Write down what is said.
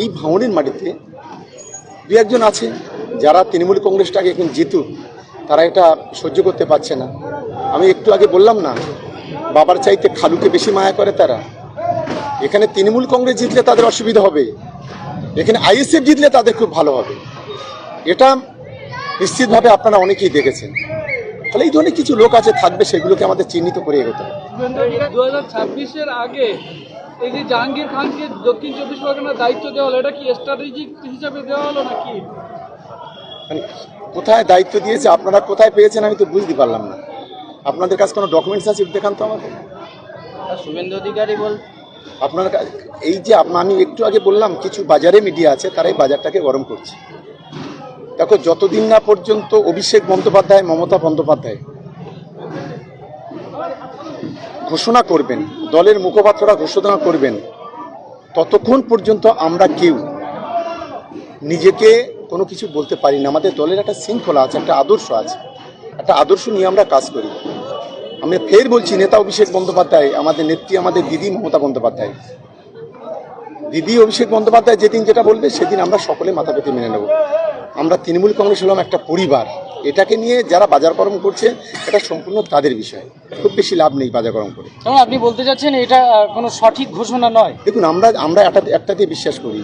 এই ভাঙনের মাটিতে দু একজন আছে যারা তৃণমূল কংগ্রেসটাকে এখন জিতুক তারা এটা সহ্য করতে পারছে না। আমি একটু আগে বললাম না, বাবার চাইতে খালুকে বেশি মায়া করে তারা। এখানে তৃণমূল কংগ্রেস জিতলে তাদের অসুবিধা হবে। এখানে আইএসএফ জিতলে তাদের খুব ভালো হবে। এটা নিশ্চিতভাবে আপনারা অনেকেই দেখেছেন। তাহলে এই ধরনের কিছু লোক আছে, থাকবে সেগুলোকে আমাদের চিহ্নিত করে এগোতে হবে। দু হাজার আগে এই যে জাহাঙ্গীর খানকে দক্ষিণ চব্বিশ পরগনার দায়িত্ব দেওয়া হলো এটা কি স্ট্র্যাটেজিক হিসাবে দেওয়া হলো নাকি? মানে কোথায় দায়িত্ব দিয়েছে আপনারা কোথায় পেয়েছেন আমি তো বুঝতে পারলাম না। আপনাদের কাছে কোনো ডকুমেন্টস আছে দেখান তো আমাকে? শুভেন্দু অধিকারী বল আপনার এই যে আমি একটু আগে বললাম কিছু বাজারে মিডিয়া আছে তারাই বাজারটাকে গরম করছে। দেখো যতদিন না পর্যন্ত অভিষেক বন্দ্যোপাধ্যায় মমতা বন্দ্যোপাধ্যায় ঘোষণা করবেন, দলের মুখপাত্ররা ঘোষণা করবেন, ততক্ষণ পর্যন্ত আমরা কেউ নিজেকে কোনো কিছু বলতে পারি না। আমাদের দলের একটা শৃঙ্খলা আছে, একটা আদর্শ আছে। একটা আদর্শ নিয়ে আমরা কাজ করি। আমি ফের বলছি, নেতা অভিষেক বন্দ্যোপাধ্যায়, আমাদের নেত্রী, আমাদের দিদি মমতা বন্দ্যোপাধ্যায়। দিদি অভিষেক বন্দ্যোপাধ্যায় যেদিন যেটা বলবে, সেদিন আমরা সকলে মাথা পেতে মেনে নেব। আমরা তৃণমূল কংগ্রেস হলাম একটা পরিবার। এটাকে নিয়ে যারা বাজারকরম করছে এটা সম্পূর্ণ তাদের বিষয়। খুব বেশি লাভ নেই বাজারকরম করে। আপনি বলতে চাচ্ছেন এটা কোনো সঠিক ঘোষণা নয়। দেখুন আমরা আমরা একটা একটাতে দিয়ে বিশ্বাস করি।